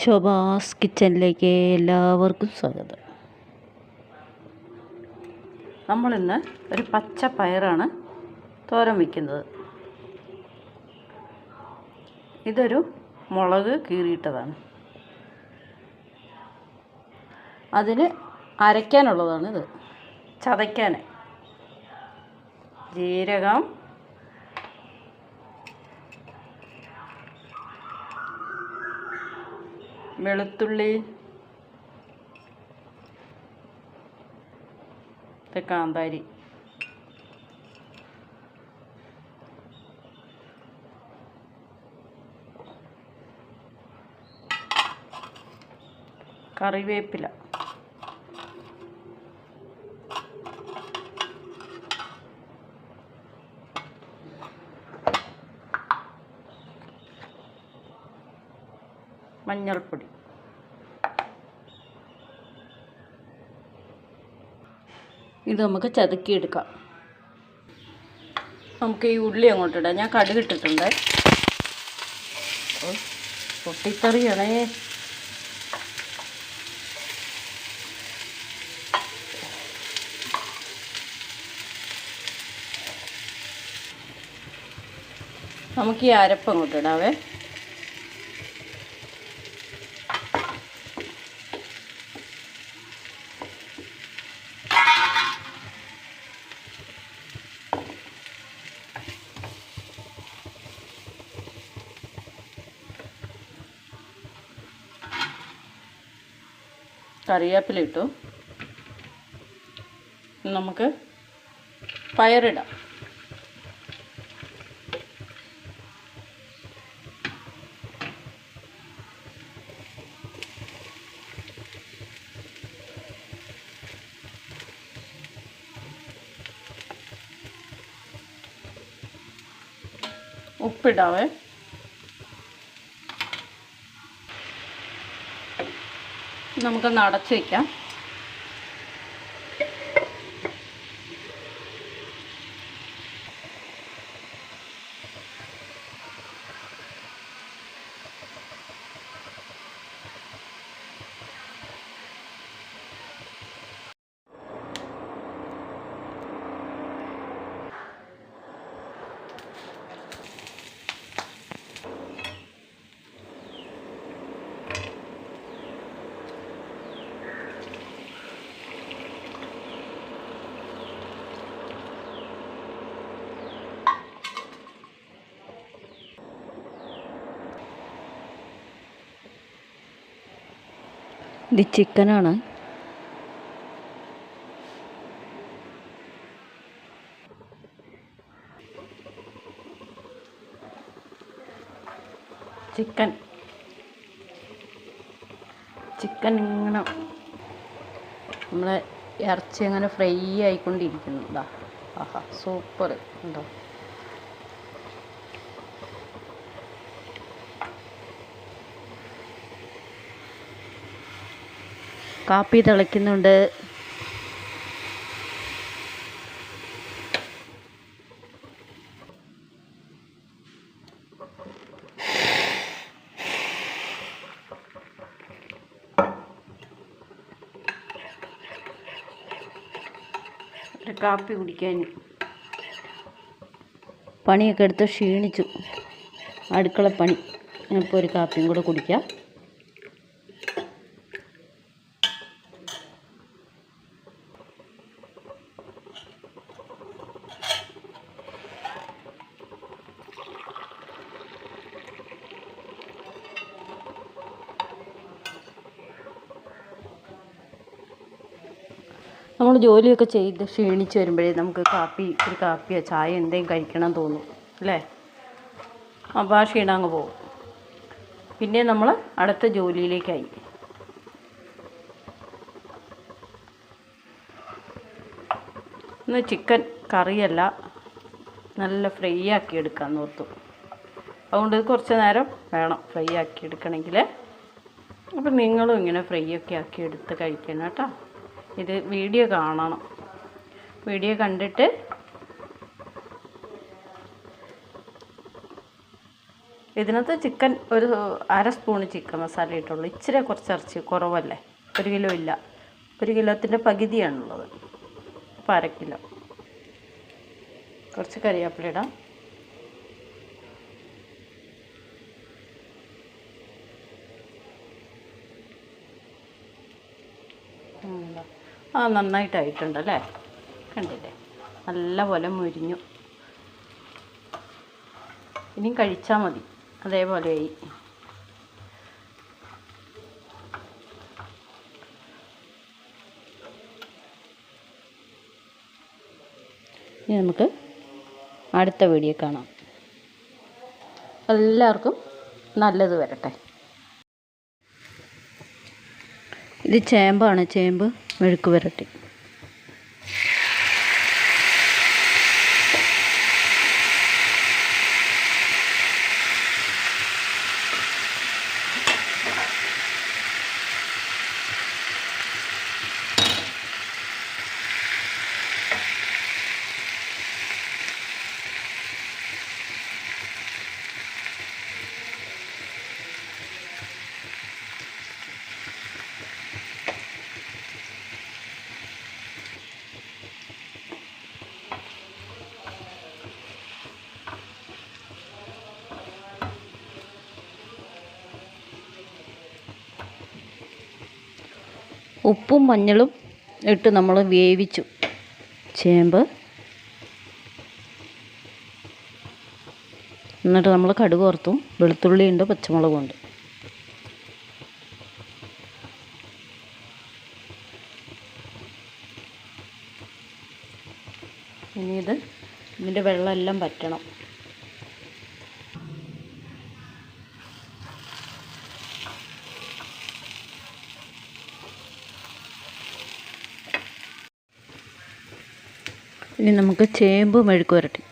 ശോഭാസ് കിച്ചണിലേക്ക് എല്ലാവർക്കും സ്വാഗതം. നമ്മളിന്ന് ഒരു പച്ച പയറാണ് തോരൻ വയ്ക്കുന്നത് ഇതൊരു മുളക് കീറിയിട്ടതാണ്. അതിന് അരയ്ക്കാനുള്ളതാണ് ഇത് ചതയ്ക്കാൻ. ജീരകം വെളുത്തുള്ളി. കാന്താരി. കറിവേപ്പില. മഞ്ഞൾപ്പൊടി. ഇത് നമുക്ക് ചതുക്കിയെടുക്കാം. നമുക്ക് ഈ ഉള്ളി അങ്ങോട്ട് ഇടാം ഞാൻ കടുക് ഇട്ടിട്ടുണ്ട്. പൊട്ടിത്തെറിയണേ. നമുക്ക് ഈ അരപ്പ് അങ്ങോട്ട് കറിവേപ്പില ഇട്ടു നമുക്ക് പയറിടാം. ഉപ്പിടാവേ. നമുക്കൊന്ന് അടച്ചു വയ്ക്കാം ഇത് ചിക്കനാണ്. ചിക്കൻ. ചിക്കൻ ഇങ്ങനെ നമ്മളെ ഇറച്ചി അങ്ങനെ ഫ്രൈ ആയിക്കൊണ്ടിരിക്കുന്നു. ഇതാ ആഹാ സൂപ്പർ. ഉണ്ടോ കാപ്പി തിളയ്ക്കുന്നുണ്ട്. കാപ്പി കുടിക്കാൻ പണിയൊക്കെ എടുത്ത് ക്ഷീണിച്ചു. അടുക്കള പണി. ഇപ്പോൾ ഒരു കാപ്പിയും കൂടെ കുടിക്കാം. നമ്മൾ ജോലിയൊക്കെ ചെയ്ത് ക്ഷീണിച്ച് വരുമ്പോഴേ നമുക്ക് കാപ്പി ഒരു കാപ്പിയോ ചായ എന്തെങ്കിലും കഴിക്കണം തോന്നും അല്ലേ? അപ്പോൾ ആ ക്ഷീണം അങ്ങ് പോകും. പിന്നെ നമ്മൾ അടുത്ത ജോലിയിലേക്കായി. ഇന്ന് ചിക്കൻ കറിയല്ല നല്ല ഫ്രൈ ആക്കി എടുക്കാൻ ഓർത്തു. അതുകൊണ്ട് കുറച്ച് നേരം വേണം ഫ്രൈ ആക്കി എടുക്കണമെങ്കിൽ അപ്പം നിങ്ങളും ഇങ്ങനെ ഫ്രൈ ഒക്കെ ആക്കി എടുത്ത് കഴിക്കണം കേട്ടോ. ഇത് വീഡിയോ കാണണം. വീഡിയോ കണ്ടിട്ട് ഇതിനകത്ത് ചിക്കൻ ഒരു അര സ്പൂൺ ചിക്കൻ മസാല ഇട്ടുള്ളൂ. ഇച്ചിരി കുറച്ച് ഇറച്ചി കുറവല്ലേ? ഒരു കിലോ ഇല്ല. ഒരു കിലോത്തിന്റെ പകുതിയാണുള്ളത്. അപ്പോൾ അര കിലോ. കുറച്ച് കറിവേപ്പില ഇടാം ഉണ്ടോ? ആ നന്നായിട്ടായിട്ടുണ്ട് അല്ലേ? കണ്ടില്ലേ? നല്ല പോലെ മുരിഞ്ഞു. ഇനിയും കഴിച്ചാൽ മതി. അതേപോലെയായി ഇനി നമുക്ക് അടുത്ത വീഡിയോ കാണാം. എല്ലാവർക്കും നല്ലത് വരട്ടെ. ഇത് ചേമ്പാണ്. ചേമ്പ് മെഴുക്ക് വരട്ടി ഉപ്പും മഞ്ഞളും ഇട്ട് നമ്മൾ വേവിച്ചു. ചേമ്പ്. എന്നിട്ട് നമ്മൾ കടുക് ഉണ്ട് പച്ചമുളകും ഉണ്ട്. ഇനി ഇത് ഇതിന്റെ വെള്ളമെല്ലാം പറ്റണം ഇനി നമുക്ക് ചേമ്പ് മെഴുക്ക് വരട്ടി.